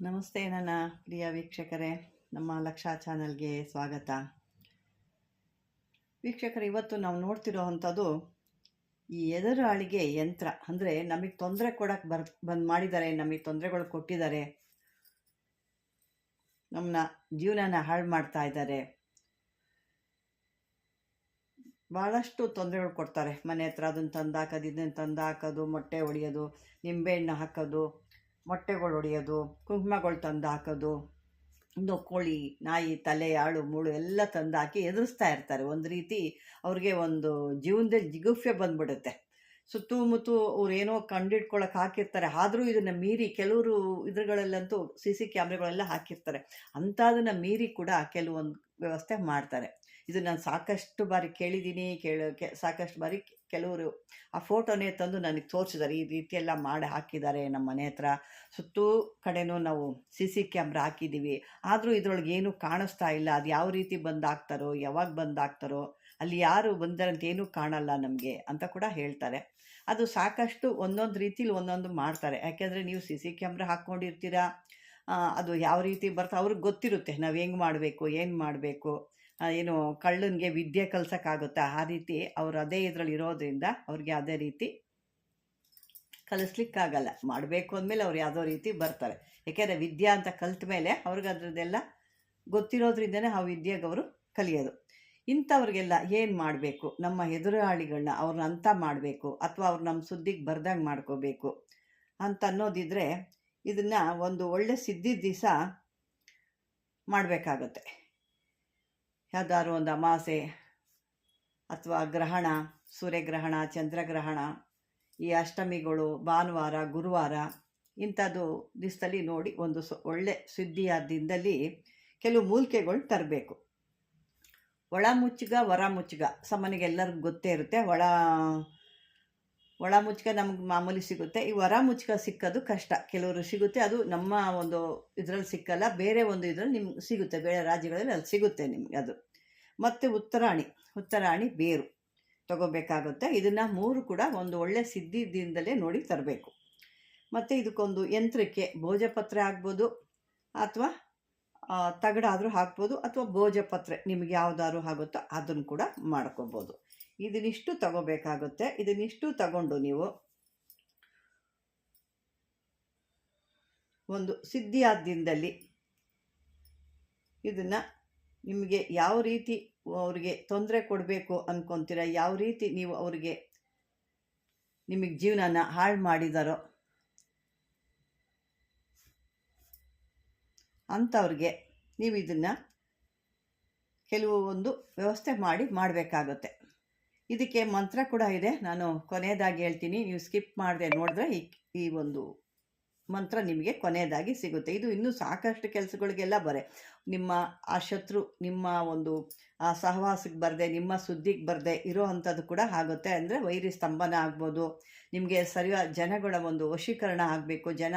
ನಮಸ್ತೆ ನನ್ನ ಪ್ರಿಯ ವೀಕ್ಷಕರೇ, ನಮ್ಮ ಲಕ್ಷಾ ಚಾನಲ್ಗೆ ಸ್ವಾಗತ. ವೀಕ್ಷಕರು, ಇವತ್ತು ನಾವು ನೋಡ್ತಿರೋ ಅಂಥದ್ದು ಈ ಎದುರಾಳಿಗೆ ಯಂತ್ರ. ಅಂದರೆ ನಮಗೆ ತೊಂದರೆ ಕೊಡಕ್ಕೆ ಬರ್, ಬಂದು ಮಾಡಿದ್ದಾರೆ, ನಮಗೆ ತೊಂದರೆಗಳು ಕೊಟ್ಟಿದ್ದಾರೆ. ನಮ್ಮನ್ನ ಜೀವನನ ಹಾಳು ಮಾಡ್ತಾ ಇದ್ದಾರೆ. ಭಾಳಷ್ಟು ತೊಂದರೆಗಳು ಕೊಡ್ತಾರೆ. ಮನೆ ಹತ್ರ ಅದನ್ನು ತಂದು ಹಾಕೋದು ಇದನ್ನು ತಂದು ಹಾಕೋದು ಮೊಟ್ಟೆ ಹೊಡೆಯೋದು ನಿಂಬೆಹಣ್ಣು ಹಾಕೋದು. ಮೊಟ್ಟೆಗಳು ಹೊಡೆಯೋದು ಕುಂಕುಮಗಳು ತಂದು ಹಾಕೋದು ಇನ್ನು ಕೋಳಿ, ನಾಯಿ, ತಲೆ, ಆಳು, ಮೂಳು ಎಲ್ಲ ತಂದು ಹಾಕಿ ಎದುರಿಸ್ತಾ ಇರ್ತಾರೆ. ಒಂದು ರೀತಿ ಅವ್ರಿಗೆ ಒಂದು ಜೀವನದಲ್ಲಿ ಜಿಗುಫ್ಯ ಬಂದ್ಬಿಡುತ್ತೆ. ಸುತ್ತಮುತ್ತು ಅವ್ರು ಏನೋ ಕಂಡಿಡ್ಕೊಳಕ್ಕೆ ಹಾಕಿರ್ತಾರೆ. ಆದರೂ ಇದನ್ನು ಮೀರಿ ಕೆಲವರು ಇದ್ರಗಳಲ್ಲಂತೂ ಸಿ ಸಿ ಕ್ಯಾಮ್ರಾಗಳೆಲ್ಲ ಹಾಕಿರ್ತಾರೆ. ಅಂಥದನ್ನು ಮೀರಿ ಕೂಡ ಕೆಲವೊಂದು ವ್ಯವಸ್ಥೆ ಮಾಡ್ತಾರೆ. ಇದು ನಾನು ಸಾಕಷ್ಟು ಬಾರಿ ಕೇಳಿದ್ದೀನಿ, ಕೇಳೋಕೆ ಸಾಕಷ್ಟು ಬಾರಿ ಕೆಲವರು ಆ ಫೋಟೋನೇ ತಂದು ನನಗೆ ತೋರಿಸಿದ್ದಾರೆ ಈ ರೀತಿಯೆಲ್ಲ ಮಾಡಿ ಹಾಕಿದ್ದಾರೆ ನಮ್ಮ ಮನೆ ಹತ್ರ. ಸುತ್ತೂ ಕಡೆನೂ ನಾವು ಸಿ ಸಿ ಕ್ಯಾಮ್ರಾ ಹಾಕಿದ್ದೀವಿ ಆದರೂ ಇದ್ರೊಳಗೆ ಏನೂ ಕಾಣಿಸ್ತಾ ಇಲ್ಲ. ಅದು ಯಾವ ರೀತಿ ಬಂದಾಗ್ತಾರೋ, ಯಾವಾಗ ಬಂದಾಗ್ತಾರೋ, ಅಲ್ಲಿ ಯಾರು ಬಂದರಂತ ಏನೂ ಕಾಣಲ್ಲ ನಮಗೆ ಅಂತ ಕೂಡ ಹೇಳ್ತಾರೆ. ಅದು ಸಾಕಷ್ಟು ಒಂದೊಂದು ರೀತಿಲಿ ಒಂದೊಂದು ಮಾಡ್ತಾರೆ. ಯಾಕೆಂದರೆ ನೀವು ಸಿ ಸಿ ಕ್ಯಾಮ್ರಾ ಹಾಕ್ಕೊಂಡಿರ್ತೀರಾ ಅದು ಯಾವ ರೀತಿ ಬರ್ತಾ, ಅವ್ರಿಗೆ ಗೊತ್ತಿರುತ್ತೆ ನಾವು ಹೆಂಗೆ ಮಾಡಬೇಕು, ಏನು ಮಾಡಬೇಕು. ಏನು ಕಳ್ಳನಿಗೆ ವಿದ್ಯೆ ಕಲ್ಸೋಕ್ಕಾಗುತ್ತಾ? ಆ ರೀತಿ ಅವ್ರು ಅದೇ ಇದರಲ್ಲಿ ಇರೋದ್ರಿಂದ ಅವ್ರಿಗೆ ಅದೇ ರೀತಿ ಕಲಿಸ್ಲಿಕ್ಕಾಗಲ್ಲ. ಮಾಡಬೇಕು ಅಂದಮೇಲೆ ಅವ್ರು ಯಾವುದೋ ರೀತಿ ಬರ್ತಾರೆ. ಯಾಕೆಂದರೆ ವಿದ್ಯಾ ಅಂತ ಕಲಿತ ಮೇಲೆ ಅವ್ರಿಗೆ ಅದ್ರದ್ದೆಲ್ಲ ಗೊತ್ತಿರೋದ್ರಿಂದನೇ ಆ ವಿದ್ಯೆಗೆ ಅವರು ಕಲಿಯೋದು. ಇಂಥವ್ರಿಗೆಲ್ಲ ಏನು ಮಾಡಬೇಕು? ನಮ್ಮ ಎದುರಾಳಿಗಳನ್ನ ಅವ್ರನ್ನ ಅಂತ ಮಾಡಬೇಕು ಅಥವಾ ಅವ್ರು ನಮ್ಮ ಸುದ್ದಿಗೆ ಬರ್ದಂಗೆ ಮಾಡ್ಕೋಬೇಕು ಅಂತ ಅನ್ನೋದಿದ್ರೆ ಇದನ್ನು ಒಂದು ಒಳ್ಳೆ ಸಿದ್ಧಿ ದಿವಸ ಮಾಡಬೇಕಾಗತ್ತೆ. ಯಾವ್ದಾದ್ರು ಒಂದು ಅಮಾಸೆ ಅಥವಾ ಗ್ರಹಣ, ಸೂರ್ಯಗ್ರಹಣ, ಚಂದ್ರಗ್ರಹಣ, ಈ ಅಷ್ಟಮಿಗಳು, ಭಾನುವಾರ, ಗುರುವಾರ ಇಂಥದ್ದು ದಿವಸದಲ್ಲಿ ನೋಡಿ ಒಂದು ಸ ಒಳ್ಳೆ ಸುದ್ದಿಯಾದ ದಿನದಲ್ಲಿ ಕೆಲವು ಮೂಲಿಕೆಗಳು ತರಬೇಕು. ಒಳ ಮುಚ್ಚುಗ ಹೊರ ಮುಚ್ಚುಗ ಸಾಮಾನ್ಯಗೆ ಎಲ್ಲರಿಗೂ ಗೊತ್ತೇ ಇರುತ್ತೆ. ಒಳ ಒಳ ಮುಚ್ಚಕ ನಮ್ಗೆ ಮಾಮೂಲಿ ಸಿಗುತ್ತೆ. ಈ ಹೊರ ಮುಚ್ಚಕ ಸಿಕ್ಕೋದು ಕಷ್ಟ. ಕೆಲವರು ಸಿಗುತ್ತೆ, ಅದು ನಮ್ಮ ಒಂದು ಇದರಲ್ಲಿ ಸಿಕ್ಕಲ್ಲ, ಬೇರೆ ಒಂದು ಇದರಲ್ಲಿ ನಿಮ್ಗೆ ಸಿಗುತ್ತೆ, ಬೇರೆ ರಾಜ್ಯಗಳಲ್ಲಿ ಅಲ್ಲಿ ಸಿಗುತ್ತೆ ನಿಮಗೆ ಅದು. ಮತ್ತು ಉತ್ತರಾಣಿ ಉತ್ತರಾಣಿ ಬೇರು ತಗೋಬೇಕಾಗುತ್ತೆ. ಇದನ್ನು ಮೂರು ಕೂಡ ಒಂದು ಒಳ್ಳೆ ಸಿದ್ಧಿದಿಂದಲೇ ನೋಡಿ ತರಬೇಕು. ಮತ್ತು ಇದಕ್ಕೊಂದು ಯಂತ್ರಕ್ಕೆ ಭೋಜಪತ್ರ ಆಗ್ಬೋದು ಅಥವಾ ತಗಡಾದರೂ ಹಾಕ್ಬೋದು, ಅಥವಾ ಭೋಜಪತ್ರೆ ನಿಮಗೆ ಯಾವುದಾದ್ರು ಆಗುತ್ತೋ ಅದನ್ನು ಕೂಡ ಮಾಡ್ಕೋಬೋದು. ಇದನ್ನಿಷ್ಟು ತಗೋಬೇಕಾಗುತ್ತೆ. ಇದನ್ನಿಷ್ಟು ತಗೊಂಡು ನೀವು ಒಂದು ಸಿದ್ಧಿಯಾದ ದಿನದಲ್ಲಿ ಇದನ್ನು ನಿಮಗೆ ಯಾವ ರೀತಿ ಅವರಿಗೆ ತೊಂದರೆ ಕೊಡಬೇಕು ಅಂದ್ಕೊತೀರ ಯಾವ ರೀತಿ ನೀವು ಅವರಿಗೆ ನಿಮಗೆ ಜೀವನನ ಹಾಳು ಮಾಡಿದಾರೋ ಅಂಥವ್ರಿಗೆ ನೀವು ಇದನ್ನು ಕೆಲವು ಒಂದು ವ್ಯವಸ್ಥೆ ಮಾಡಿ ಮಾಡಬೇಕಾಗುತ್ತೆ. ಇದಕ್ಕೆ ಮಂತ್ರ ಕೂಡ ಇದೆ. ನಾನು ಕೊನೆಯದಾಗಿ ಹೇಳ್ತೀನಿ. ನೀವು ಸ್ಕಿಪ್ ಮಾಡಿದೆ ನೋಡಿದ್ರೆ ಈ ಈ ಒಂದು ಮಂತ್ರ ನಿಮಗೆ ಕೊನೆಯದಾಗಿ ಸಿಗುತ್ತೆ. ಇದು ಇನ್ನೂ ಸಾಕಷ್ಟು ಕೆಲಸಗಳಿಗೆಲ್ಲ ಬರೆ. ನಿಮ್ಮ ಆ ಶತ್ರು, ನಿಮ್ಮ ಒಂದು ಆ ಸಹವಾಸಕ್ಕೆ ಬರದೆ, ನಿಮ್ಮ ಸುದ್ದಿಗೆ ಬರದೆ ಇರೋ ಅಂಥದ್ದು ಕೂಡ ಆಗುತ್ತೆ. ಅಂದರೆ ವೈರಿ ಸ್ತಂಭನ ಆಗ್ಬೋದು. ನಿಮಗೆ ಸರಿಯಾದ ಜನಗಳ ಒಂದು ವಶೀಕರಣ ಆಗಬೇಕು. ಜನ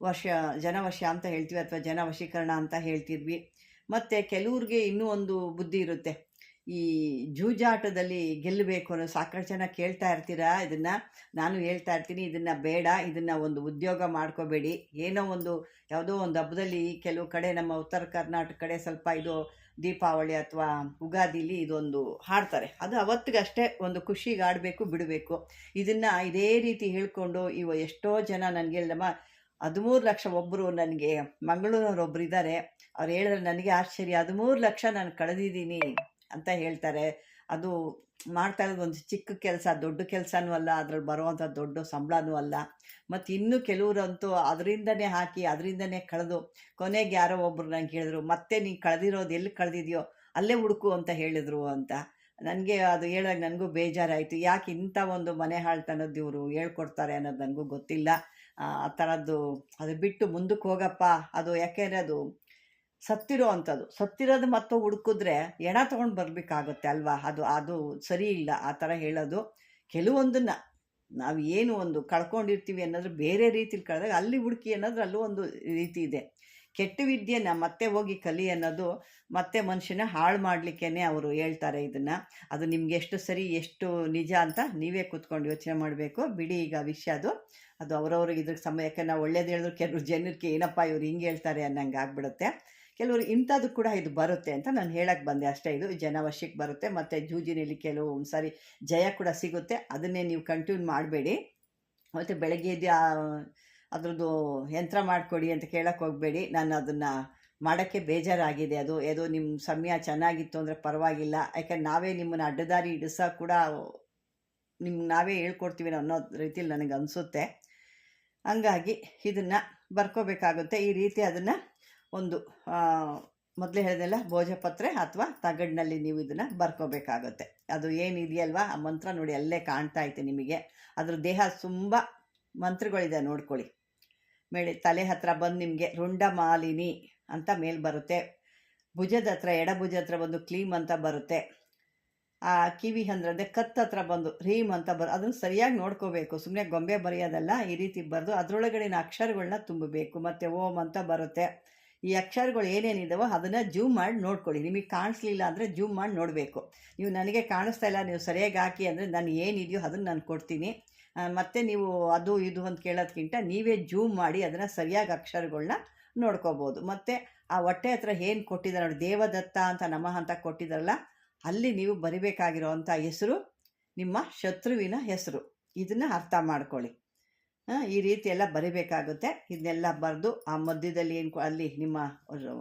ವಶ ಜನವಶ ಅಂತ ಹೇಳ್ತೀವಿ ಅಥವಾ ಜನ ವಶೀಕರಣ ಅಂತ ಹೇಳ್ತಿದ್ವಿ. ಮತ್ತು ಕೆಲವ್ರಿಗೆ ಇನ್ನೂ ಒಂದು ಬುದ್ಧಿ ಇರುತ್ತೆ. ಈ ಜೂಜಾಟದಲ್ಲಿ ಗೆಲ್ಲಬೇಕು ಅನ್ನೋ ಸಾಕಷ್ಟು ಜನ ಕೇಳ್ತಾ ಇರ್ತೀರಾ? ಇದನ್ನು ನಾನು ಹೇಳ್ತಾ ಇರ್ತೀನಿ, ಇದನ್ನು ಬೇಡ, ಇದನ್ನು ಒಂದು ಉದ್ಯೋಗ ಮಾಡ್ಕೋಬೇಡಿ. ಏನೋ ಒಂದು, ಯಾವುದೋ ಒಂದು ಹಬ್ಬದಲ್ಲಿ ಕೆಲವು ಕಡೆ ನಮ್ಮ ಉತ್ತರ ಕರ್ನಾಟಕ ಕಡೆ ಸ್ವಲ್ಪ ಇದು ದೀಪಾವಳಿ ಅಥವಾ ಉಗಾದಿಲಿ ಇದೊಂದು ಹಾಡ್ತಾರೆ. ಅದು ಅವತ್ತಿಗಷ್ಟೇ ಒಂದು ಖುಷಿಗೆ ಆಡಬೇಕು, ಬಿಡಬೇಕು. ಇದನ್ನು ಇದೇ ರೀತಿ ಹೇಳ್ಕೊಂಡು ಇವ ಎಷ್ಟೋ ಜನ ನನಗೆ ನಮ್ಮ ಹದಿಮೂರು ಲಕ್ಷ ಒಬ್ಬರು ನನಗೆ ಮಂಗಳೂರವ್ರು ಒಬ್ಬರು ಇದ್ದಾರೆ ಅವ್ರು ಹೇಳಿದ್ರೆ ನನಗೆ ಆಶ್ಚರ್ಯ, ಹದಿಮೂರು ಲಕ್ಷ ನಾನು ಕಳೆದಿದ್ದೀನಿ. ಅಂತ ಹೇಳ್ತಾರೆ. ಅದು ಮಾಡ್ತಾ ಇರೋದು ಒಂದು ಚಿಕ್ಕ ಕೆಲಸ, ದೊಡ್ಡ ಕೆಲಸನೂ ಅಲ್ಲ, ಅದ್ರಲ್ಲಿ ಬರುವಂಥ ದೊಡ್ಡ ಸಂಬಳನೂ ಅಲ್ಲ. ಮತ್ತು ಇನ್ನೂ ಕೆಲವರಂತೂ ಅದರಿಂದನೇ ಹಾಕಿ, ಅದರಿಂದನೇ ಕಳೆದು ಕೊನೆಗೆ ಯಾರೋ ಒಬ್ಬರು ನಂಗೆ ಹೇಳಿದ್ರು, ಮತ್ತೆ ನೀನು ಕಳೆದಿರೋದು ಎಲ್ಲಿ ಕಳೆದಿದೆಯೋ ಅಲ್ಲೇ ಹುಡುಕು ಅಂತ ಹೇಳಿದರು ಅಂತ. ನನಗೆ ಅದು ಹೇಳೋಕೆ ನನಗೂ ಬೇಜಾರಾಯಿತು. ಯಾಕೆ ಇಂಥ ಒಂದು ಮನೆ ಹಾಳ್ತನದ್ದು ಇವರು ಹೇಳ್ಕೊಡ್ತಾರೆ ಅನ್ನೋದು ನನಗೂ ಗೊತ್ತಿಲ್ಲ. ಆ ಥರದ್ದು ಅದು ಬಿಟ್ಟು ಮುಂದಕ್ಕೆ ಹೋಗಪ್ಪ. ಅದು ಯಾಕೆಂದರೆ ಅದು ಸತ್ತಿರೋ ಅಂಥದ್ದು. ಸತ್ತಿರೋದು ಮತ್ತೆ ಹುಡುಕಿದ್ರೆ ಎಣ ತೊಗೊಂಡು ಬರಬೇಕಾಗುತ್ತೆ ಅಲ್ವಾ? ಅದು ಅದು ಸರಿ ಇಲ್ಲ. ಆ ಥರ ಹೇಳೋದು. ಕೆಲವೊಂದನ್ನು ನಾವು ಏನು ಒಂದು ಕಳ್ಕೊಂಡಿರ್ತೀವಿ ಅನ್ನೋದು ಬೇರೆ ರೀತಿಲಿ ಕಳೆದಾಗ ಅಲ್ಲಿ ಹುಡುಕಿ ಅನ್ನೋದು ಅಲ್ಲೂ ಒಂದು ರೀತಿ ಇದೆ. ಕೆಟ್ಟ ವಿದ್ಯೆನ ಮತ್ತೆ ಹೋಗಿ ಕಲಿ ಅನ್ನೋದು ಮತ್ತೆ ಮನುಷ್ಯನ ಹಾಳು ಮಾಡಲಿಕ್ಕೇ ಅವರು ಹೇಳ್ತಾರೆ ಇದನ್ನು. ಅದು ನಿಮ್ಗೆ ಎಷ್ಟು ಸರಿ, ಎಷ್ಟು ನಿಜ ಅಂತ ನೀವೇ ಕೂತ್ಕೊಂಡು ಯೋಚನೆ ಮಾಡಬೇಕು. ಬಿಡಿ ಈಗ ವಿಷಯ ಅದು. ಅದು ಅವರವ್ರಿಗೆ ಇದ್ರ ಸಮಯ ಯಾಕೆ ನಾವು ಒಳ್ಳೇದು ಹೇಳಿದ್ರು ಕೆಲವರು ಜನಕ್ಕೆ ಏನಪ್ಪ ಇವ್ರು ಹಿಂಗೆ ಹೇಳ್ತಾರೆ ಅನ್ನಂಗೆ ಆಗ್ಬಿಡುತ್ತೆ. ಕೆಲವರು ಇಂಥದ್ದು ಕೂಡ ಇದು ಬರುತ್ತೆ ಅಂತ ನಾನು ಹೇಳಕ್ಕೆ ಬಂದೆ. ಅಷ್ಟೇ ಇದು ಜನವಶಕ್ಕೆ ಬರುತ್ತೆ, ಮತ್ತು ಜೂಜಿನಲ್ಲಿ ಕೆಲವು ಸಾರಿ ಜಯ ಕೂಡ ಸಿಗುತ್ತೆ. ಅದನ್ನೇ ನೀವು ಕಂಟಿನ್ಯೂ ಮಾಡಬೇಡಿ. ಮತ್ತು ಬೆಳಗ್ಗೆ ಎದ್ದು ಅದ್ರದ್ದು ಯಂತ್ರ ಮಾಡಿಕೊಡಿ ಅಂತ ಕೇಳಕ್ಕೆ ಹೋಗಬೇಡಿ. ನಾನು ಅದನ್ನು ಮಾಡೋಕ್ಕೆ ಬೇಜಾರಾಗಿದೆ. ಅದು ಏದೋ ನಿಮ್ಮ ಸಮಯ ಚೆನ್ನಾಗಿತ್ತು ಅಂದರೆ ಪರವಾಗಿಲ್ಲ. ಯಾಕಂದ್ರೆ ನಾವೇ ನಿಮ್ಮನ್ನು ಅಡ್ಡದಾರಿ ಹಿಡಿಸೋ ಕೂಡ ನಿಮ್ಗೆ ನಾವೇ ಹೇಳ್ಕೊಡ್ತೀವಿ ಅನ್ನೋ ರೀತಿಯಲ್ಲಿ ನನಗೆ ಅನಿಸುತ್ತೆ. ಹಂಗಾಗಿ ಇದನ್ನು ಬರ್ಕೋಬೇಕಾಗುತ್ತೆ. ಈ ರೀತಿ ಅದನ್ನು ಒಂದು ಮೊದಲೇ ಹೇಳಿದೆಲ್ಲ ಭೋಜಪತ್ರೆ ಅಥವಾ ತಗಡಿನಲ್ಲಿ ನೀವು ಇದನ್ನು ಬರ್ಕೋಬೇಕಾಗುತ್ತೆ. ಅದು ಏನಿದೆಯಲ್ವಾ? ಆ ಮಂತ್ರ ನೋಡಿ ಅಲ್ಲೇ ಕಾಣ್ತಾ ಐತೆ ನಿಮಗೆ. ಅದ್ರ ದೇಹ ತುಂಬ ಮಂತ್ರಗಳಿದೆ ನೋಡ್ಕೊಳ್ಳಿ. ಮೇಳೆ ತಲೆ ಹತ್ರ ಬಂದು ನಿಮಗೆ ರುಂಡ ಮಾಲಿನಿ ಅಂತ ಮೇಲ್ ಬರುತ್ತೆ. ಭುಜದ ಹತ್ರ ಎಡಭುಜ ಹತ್ರ ಬಂದು ಕ್ಲೀಮ್ ಅಂತ ಬರುತ್ತೆ. ಆ ಕಿವಿ ಅಂದ್ರೆ ಕತ್ ಹತ್ರ ಬಂದು ರೀಮ್ ಅಂತ ಬರ್, ಅದನ್ನು ಸರಿಯಾಗಿ ನೋಡ್ಕೋಬೇಕು. ಸುಮ್ಮನೆ ಗೊಂಬೆ ಬರೆಯೋದಲ್ಲ, ಈ ರೀತಿ ಬರೆದು ಅದರೊಳಗಡೆನ ಅಕ್ಷರಗಳನ್ನ ತುಂಬಬೇಕು. ಮತ್ತು ಓಂ ಅಂತ ಬರುತ್ತೆ. ಈ ಅಕ್ಷರಗಳು ಏನೇನಿದಾವೋ ಅದನ್ನು ಜೂಮ್ ಮಾಡಿ ನೋಡ್ಕೊಳ್ಳಿ. ನಿಮಗೆ ಕಾಣಿಸ್ಲಿಲ್ಲ ಅಂದರೆ ಜೂಮ್ ಮಾಡಿ ನೋಡಬೇಕು. ನೀವು ನನಗೆ ಕಾಣಿಸ್ತಾ ಇಲ್ಲ, ನೀವು ಸರಿಯಾಗಿ ಹಾಕಿ ಅಂದರೆ ನಾನು ಏನಿದೆಯೋ ಅದನ್ನು ನಾನು ಕೊಡ್ತೀನಿ. ಮತ್ತು ನೀವು ಅದು ಇದು ಅಂತ ಕೇಳೋದಕ್ಕಿಂತ ನೀವೇ ಜೂಮ್ ಮಾಡಿ ಅದನ್ನು ಸರಿಯಾಗಿ ಅಕ್ಷರಗಳನ್ನ ನೋಡ್ಕೋಬೋದು. ಮತ್ತು ಆ ಹೊಟ್ಟೆ ಹತ್ರ ಏನು ಕೊಟ್ಟಿದ್ದಾರೆ ನೋಡಿ, ದೇವದತ್ತ ಅಂತ ನಮಃ ಅಂತ ಕೊಟ್ಟಿದ್ದಾರಲ್ಲ, ಅಲ್ಲಿ ನೀವು ಬರಿಬೇಕಾಗಿರೋವಂಥ ಹೆಸರು, ನಿಮ್ಮ ಶತ್ರುವಿನ ಹೆಸರು. ಇದನ್ನು ಅರ್ಥ ಮಾಡ್ಕೊಳ್ಳಿ. ಈ ರೀತಿ ಎಲ್ಲ ಬರಿಬೇಕಾಗುತ್ತೆ. ಇದನ್ನೆಲ್ಲ ಬರೆದು ಆ ಮಧ್ಯದಲ್ಲಿ ಏನು ಅಲ್ಲಿ ನಿಮ್ಮ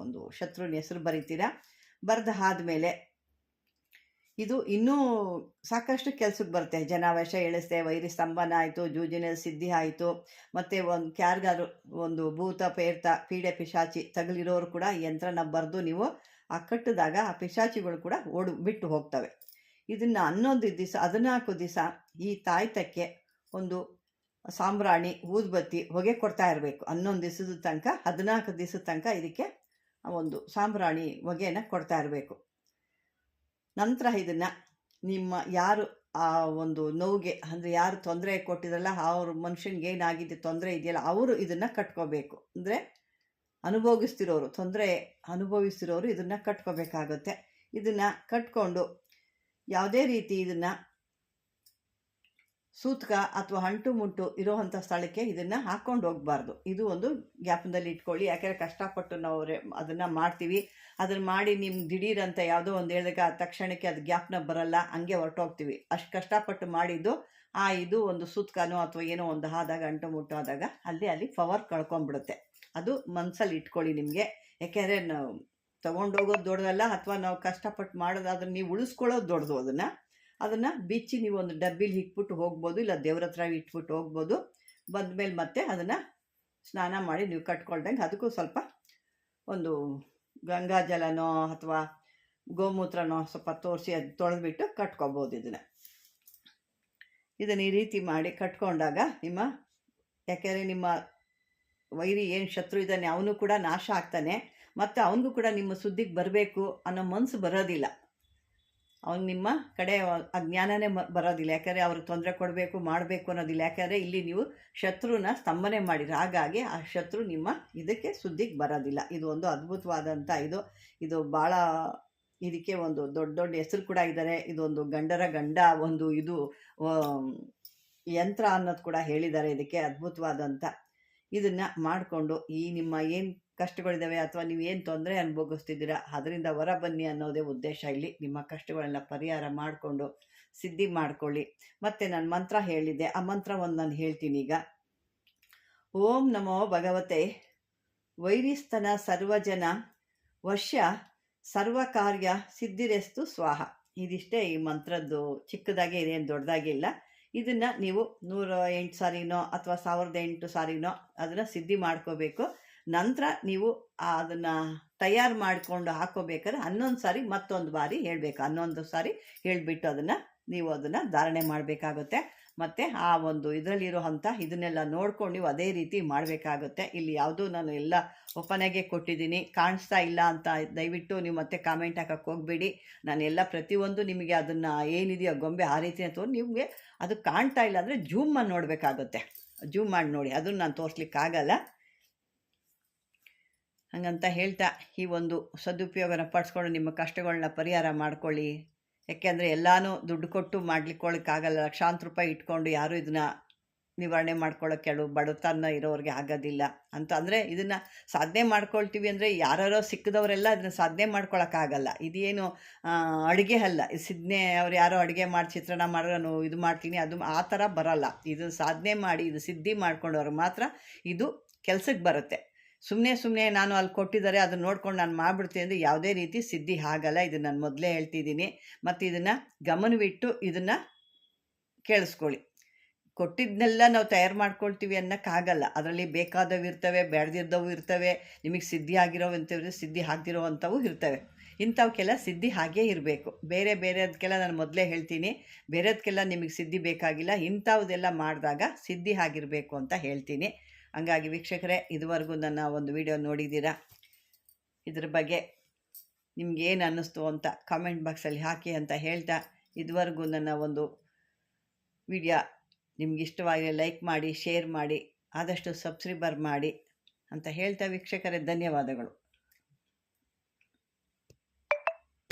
ಒಂದು ಶತ್ರುವಿನ ಹೆಸರು ಬರೀತೀರಾ? ಬರೆದು ಆದಮೇಲೆ ಇದು ಇನ್ನೂ ಸಾಕಷ್ಟು ಕೆಲಸಕ್ಕೆ ಬರುತ್ತೆ. ಜನಾವೇಶ ಎಳಿಸ್ತೆ ವೈರಿ ಸ್ತಂಭನ ಆಯಿತು, ಜೂಜಿನ ಸಿದ್ಧಿ ಆಯಿತು, ಮತ್ತು ಒಂದು ಕ್ಯಾರ್ಗಾರು, ಒಂದು ಭೂತ, ಪೇರ್ತ, ಪೀಡೆ, ಪಿಶಾಚಿ ತಗಲಿರೋರು ಕೂಡ ಯಂತ್ರನ ಬರೆದು ನೀವು ಆ ಕಟ್ಟಿದಾಗ ಆ ಪಿಶಾಚಿಗಳು ಕೂಡ ಓಡು, ಬಿಟ್ಟು ಹೋಗ್ತವೆ. ಇದನ್ನು ಹನ್ನೊಂದು ದಿವಸ, ಹದಿನಾಲ್ಕು ದಿವಸ ಈ ತಾಯ್ತಕ್ಕೆ ಒಂದು ಸಾಂಬ್ರಾಣಿ, ಊದುಬತ್ತಿ ಹೊಗೆ ಕೊಡ್ತಾ ಇರಬೇಕು. ಹನ್ನೊಂದು ದಿವಸದ ತನಕ, ಹದಿನಾಲ್ಕು ದಿವಸದ ತನಕ ಇದಕ್ಕೆ ಒಂದು ಸಾಂಬ್ರಾಣಿ ಹೊಗೆನ ಕೊಡ್ತಾ ಇರಬೇಕು. ನಂತರ ಇದನ್ನು ನಿಮ್ಮ ಯಾರು ಆ ಒಂದು ನೋವಿಗೆ, ಅಂದರೆ ಯಾರು ತೊಂದರೆ ಕೊಟ್ಟಿದ್ರಲ್ಲ, ಅವ್ರ ಮನುಷ್ಯನಿಗೆ ಏನಾಗಿದೆ, ತೊಂದರೆ ಇದೆಯಲ್ಲ, ಅವರು ಇದನ್ನು ಕಟ್ಕೋಬೇಕು. ಅಂದರೆ ಅನುಭವಿಸ್ತಿರೋರು ತೊಂದರೆ ಅನುಭವಿಸ್ತಿರೋರು ಇದನ್ನು ಕಟ್ಕೋಬೇಕಾಗುತ್ತೆ. ಇದನ್ನು ಕಟ್ಕೊಂಡು ಯಾವುದೇ ರೀತಿ ಇದನ್ನು ಸೂತ್ಕ ಅಥವಾ ಅಂಟು ಮುಂಟು ಇರೋವಂಥ ಸ್ಥಳಕ್ಕೆ ಇದನ್ನು ಹಾಕ್ಕೊಂಡು ಹೋಗಬಾರ್ದು. ಇದು ಒಂದು ಜ್ಞಾಪನದಲ್ಲಿ ಇಟ್ಕೊಳ್ಳಿ. ಯಾಕೆಂದರೆ ಕಷ್ಟಪಟ್ಟು ನಾವು ಅದನ್ನು ಮಾಡ್ತೀವಿ. ಅದನ್ನು ಮಾಡಿ ನಿಮ್ಗೆ ದಿಢೀರಂತ ಯಾವುದೋ ಒಂದು ಹೇಳಿದಾಗ ತಕ್ಷಣಕ್ಕೆ ಅದು ಜ್ಞಾಪನ ಬರಲ್ಲ. ಹಂಗೆ ಹೊರಟೋಗ್ತೀವಿ. ಅಷ್ಟು ಕಷ್ಟಪಟ್ಟು ಮಾಡಿದ್ದು ಆ ಇದು ಒಂದು ಸೂತ್ಕನೋ ಅಥವಾ ಏನೋ ಒಂದು ಆದಾಗ ಅಂಟು ಮುಟ್ಟು ಆದಾಗ ಅಲ್ಲಿ ಅಲ್ಲಿ ಪವರ್ ಕಳ್ಕೊಂಡ್ಬಿಡುತ್ತೆ. ಅದು ಮನಸ್ಸಲ್ಲಿ ಇಟ್ಕೊಳ್ಳಿ ನಿಮಗೆ. ಯಾಕೆಂದರೆ ನಾವು ತೊಗೊಂಡೋಗೋದು ದೊಡ್ಡದಲ್ಲ ಅಥವಾ ನಾವು ಕಷ್ಟಪಟ್ಟು ಮಾಡೋದಾದ್ರೆ ನೀವು ಉಳಿಸ್ಕೊಳ್ಳೋದು ದೊಡ್ಡದು ಅದನ್ನು. ಅದನ್ನು ಬಿಚ್ಚಿ ನೀವು ಒಂದು ಡಬ್ಬಿಲಿ ಇಟ್ಬಿಟ್ಟು ಹೋಗ್ಬೋದು, ಇಲ್ಲ ದೇವ್ರ ಹತ್ರ ಇಟ್ಬಿಟ್ಟು ಹೋಗ್ಬೋದು. ಬಂದ ಮೇಲೆ ಮತ್ತೆ ಅದನ್ನು ಸ್ನಾನ ಮಾಡಿ ನೀವು ಕಟ್ಕೊಳ್ದಂಗೆ ಅದಕ್ಕೂ ಸ್ವಲ್ಪ ಒಂದು ಗಂಗಾ ಜಲನೋ ಅಥವಾ ಗೋಮೂತ್ರನೋ ಸ್ವಲ್ಪ ತೋರಿಸಿ ಅದು ತೊಳೆದ್ಬಿಟ್ಟು ಕಟ್ಕೊಬೋದು ಇದನ್ನು. ಇದನ್ನು ಈ ರೀತಿ ಮಾಡಿ ಕಟ್ಕೊಂಡಾಗ ನಿಮ್ಮ, ಯಾಕೆಂದರೆ ನಿಮ್ಮ ವೈರಿ ಏನು ಶತ್ರು ಇದ್ದಾನೆ, ಅವನು ಕೂಡ ನಾಶ ಆಗ್ತಾನೆ, ಮತ್ತು ಅವನಿಗೂ ಕೂಡ ನಿಮ್ಮ ಸುದ್ದಿಗೆ ಬರಬೇಕು ಅನ್ನೋ ಮನಸ್ಸು ಬರೋದಿಲ್ಲ. ಅವ್ನು ನಿಮ್ಮ ಕಡೆ ಅಜ್ಞಾನನೇ ಬರೋದಿಲ್ಲ. ಯಾಕಂದರೆ ಅವ್ರಿಗೆ ತೊಂದರೆ ಕೊಡಬೇಕು, ಮಾಡಬೇಕು ಅನ್ನೋದಿಲ್ಲ. ಯಾಕಂದರೆ ಇಲ್ಲಿ ನೀವು ಶತ್ರುನ ಸ್ತಂಭನೆ ಮಾಡಿರಿ ಹಾಗಾಗಿ ಆ ಶತ್ರು ನಿಮ್ಮ ಇದಕ್ಕೆ ಸುದ್ದಿಗೆ ಬರೋದಿಲ್ಲ. ಇದು ಒಂದು ಅದ್ಭುತವಾದಂಥ ಇದು. ಇದು ಭಾಳ ಇದಕ್ಕೆ ಒಂದು ದೊಡ್ಡ ದೊಡ್ಡ ಹೆಸರು ಕೂಡ ಇದ್ದಾರೆ ಇದೊಂದು ಗಂಡರ ಗಂಡ ಒಂದು ಇದು ಯಂತ್ರ ಅನ್ನೋದು ಕೂಡ ಹೇಳಿದ್ದಾರೆ. ಇದಕ್ಕೆ ಅದ್ಭುತವಾದಂಥ ಇದನ್ನು ಮಾಡಿಕೊಂಡು ಈ ನಿಮ್ಮ ಏನು ಕಷ್ಟಗಳಿದ್ದಾವೆ ಅಥವಾ ನೀವು ಏನು ತೊಂದರೆ ಅನುಭವಿಸ್ತಿದ್ದೀರಾ, ಅದರಿಂದ ಹೊರ ಬನ್ನಿ ಅನ್ನೋದೇ ಉದ್ದೇಶ. ಇಲ್ಲಿ ನಿಮ್ಮ ಕಷ್ಟಗಳೆಲ್ಲ ಪರಿಹಾರ ಮಾಡಿಕೊಂಡು ಸಿದ್ಧಿ ಮಾಡ್ಕೊಳ್ಳಿ. ಮತ್ತು ನಾನು ಮಂತ್ರ ಹೇಳಿದ್ದೆ. ಆ ಮಂತ್ರವನ್ನು ನಾನು ಹೇಳ್ತೀನಿ ಈಗ. ಓಂ ನಮೋ ಭಗವತೆ. ವೈರಿಸ್ತನ ಸರ್ವಜನ ವಶ ಸರ್ವ ಕಾರ್ಯ ಸಿದ್ಧಿರೆಸ್ತು ಸ್ವಾಹ. ಇದಿಷ್ಟೇ ಈ ಮಂತ್ರದ್ದು. ಚಿಕ್ಕದಾಗೆ ಇದೇನು ದೊಡ್ಡದಾಗಿಲ್ಲ ಇದನ್ನು ನೀವು ನೂರ ಎಂಟು ಸಾರಿನೋ ಅಥವಾ ಸಾವಿರದ ಎಂಟು ಸಾರಿನೋ ಅದನ್ನು ಸಿದ್ಧಿ ಮಾಡ್ಕೋಬೇಕು. ನಂತರ ನೀವು ಅದನ್ನು ತಯಾರು ಮಾಡಿಕೊಂಡು ಹಾಕೋಬೇಕಾದ್ರೆ ಹನ್ನೊಂದು ಸಾರಿ ಮತ್ತೊಂದು ಬಾರಿ ಹೇಳಬೇಕು. ಹನ್ನೊಂದು ಸಾರಿ ಹೇಳಿಬಿಟ್ಟು ಅದನ್ನು ನೀವು ಅದನ್ನು ಧಾರಣೆ ಮಾಡಬೇಕಾಗುತ್ತೆ. ಮತ್ತು ಆ ಒಂದು ಇದರಲ್ಲಿರೋ ಇದನ್ನೆಲ್ಲ ನೋಡ್ಕೊಂಡು ನೀವು ಅದೇ ರೀತಿ ಮಾಡಬೇಕಾಗುತ್ತೆ. ಇಲ್ಲಿ ಯಾವುದೂ ನಾನು ಎಲ್ಲ ಒಪ್ಪನೆಗೆ ಕೊಟ್ಟಿದ್ದೀನಿ. ಕಾಣಿಸ್ತಾ ಇಲ್ಲ ಅಂತ ದಯವಿಟ್ಟು ನೀವು ಮತ್ತೆ ಕಾಮೆಂಟ್ ಹಾಕಕ್ಕೆ ಹೋಗಬೇಡಿ. ನಾನೆಲ್ಲ ಪ್ರತಿಯೊಂದು ನಿಮಗೆ ಅದನ್ನು ಏನಿದೆಯೋ ಗೊಂಬೆ ಆ ರೀತಿ ಅಂತ ನಿಮಗೆ ಅದು ಕಾಣ್ತಾ ಇಲ್ಲ ಅಂದರೆ ಜೂಮ್ ಮಾಡಿ ನೋಡಬೇಕಾಗುತ್ತೆ. ಜೂಮ್ ಮಾಡಿ ನೋಡಿ. ಅದನ್ನು ನಾನು ತೋರಿಸ್ಲಿಕ್ಕಾಗಲ್ಲ. ಹಾಗಂತ ಹೇಳ್ತಾ ಈ ಒಂದು ಸದುಪಯೋಗನ ಪಡಿಸ್ಕೊಂಡು ನಿಮ್ಮ ಕಷ್ಟಗಳನ್ನ ಪರಿಹಾರ ಮಾಡ್ಕೊಳ್ಳಿ. ಯಾಕೆಂದರೆ ಎಲ್ಲನೂ ದುಡ್ಡು ಕೊಟ್ಟು ಮಾಡ್ಲಿಕ್ಕೊಳಕ್ಕಾಗಲ್ಲ. ಲಕ್ಷಾಂತರ ರೂಪಾಯಿ ಇಟ್ಕೊಂಡು ಯಾರೂ ಇದನ್ನ ನಿವಾರಣೆ ಮಾಡ್ಕೊಳ್ಳೋಕೆ ಕೆಲವು ಬಡತನ ಇರೋರಿಗೆ ಆಗೋದಿಲ್ಲ. ಅಂತ ಅಂದರೆ ಇದನ್ನು ಸಾಧನೆ ಮಾಡ್ಕೊಳ್ತೀವಿ ಅಂದರೆ ಯಾರೋ ಸಿಕ್ಕಿದವರೆಲ್ಲ ಅದನ್ನು ಸಾಧನೆ ಮಾಡ್ಕೊಳಕ್ಕಾಗಲ್ಲ. ಇದೇನು ಅಡುಗೆ ಅಲ್ಲ. ಸಿದ್ನೆ ಅವ್ರು ಯಾರೋ ಅಡುಗೆ ಮಾಡಿ, ಚಿತ್ರಣ ನಾನು ಇದು ಮಾಡ್ತೀನಿ, ಅದು ಆ ಥರ ಬರಲ್ಲ. ಇದು ಸಾಧನೆ ಮಾಡಿ, ಇದು ಸಿದ್ಧಿ ಮಾಡ್ಕೊಂಡವ್ರು ಮಾತ್ರ ಇದು ಕೆಲಸಕ್ಕೆ ಬರುತ್ತೆ. ಸುಮ್ಮನೆ ಸುಮ್ಮನೆ ನಾನು ಅಲ್ಲಿ ಕೊಟ್ಟಿದ್ದಾರೆ, ಅದನ್ನು ನೋಡ್ಕೊಂಡು ನಾನು ಮಾಡಿಬಿಡ್ತೀನಿ ಅಂದರೆ ಯಾವುದೇ ರೀತಿ ಸಿದ್ಧಿ ಆಗಲ್ಲ. ಇದು ನಾನು ಮೊದಲೇ ಹೇಳ್ತಿದ್ದೀನಿ. ಮತ್ತು ಇದನ್ನು ಗಮನವಿಟ್ಟು ಇದನ್ನು ಕೇಳಿಸ್ಕೊಳ್ಳಿ. ಕೊಟ್ಟಿದ್ದನ್ನೆಲ್ಲ ನಾವು ತಯಾರು ಮಾಡ್ಕೊಳ್ತೀವಿ ಅನ್ನೋಕ್ಕಾಗಲ್ಲ. ಅದರಲ್ಲಿ ಬೇಕಾದವು ಇರ್ತವೆ, ಬೇಡದಿದ್ದವು ಇರ್ತವೆ, ನಿಮಗೆ ಸಿದ್ಧಿ ಆಗಿರೋ ಅಂಥವು ಸಿದ್ಧಿ ಆಗದಿರೋ ಅಂಥವು ಇರ್ತವೆ. ಇಂಥವಕ್ಕೆಲ್ಲ ಸಿದ್ಧಿ ಹಾಗೇ ಇರಬೇಕು. ಬೇರೆ ಬೇರೆದಕ್ಕೆಲ್ಲ ನಾನು ಮೊದಲೇ ಹೇಳ್ತೀನಿ. ಬೇರೆದಕ್ಕೆಲ್ಲ ನಿಮಗೆ ಸಿದ್ಧಿ ಬೇಕಾಗಿಲ್ಲ. ಇಂಥವುದೆಲ್ಲ ಮಾಡಿದಾಗ ಸಿದ್ಧಿ ಆಗಿರಬೇಕು ಅಂತ ಹೇಳ್ತೀನಿ. ಹಂಗಾಗಿ ವೀಕ್ಷಕರೇ, ಇದುವರೆಗೂ ನನ್ನ ಒಂದು ವಿಡಿಯೋ ನೋಡಿದ್ದೀರಾ? ಇದ್ರ ಬಗ್ಗೆ ನಿಮ್ಗೆ ಏನು ಅನ್ನಿಸ್ತು ಅಂತ ಕಾಮೆಂಟ್ ಬಾಕ್ಸಲ್ಲಿ ಹಾಕಿ ಅಂತ ಹೇಳ್ತಾ, ಇದುವರೆಗೂ ನನ್ನ ಒಂದು ವಿಡಿಯೋ ನಿಮ್ಗೆ ಇಷ್ಟವಾಗಿ ಲೈಕ್ ಮಾಡಿ ಶೇರ್ ಮಾಡಿ, ಆದಷ್ಟು ಸಬ್ಸ್ಕ್ರೈಬರ್ ಮಾಡಿ ಅಂತ ಹೇಳ್ತಾ ವೀಕ್ಷಕರೇ, ಧನ್ಯವಾದಗಳು.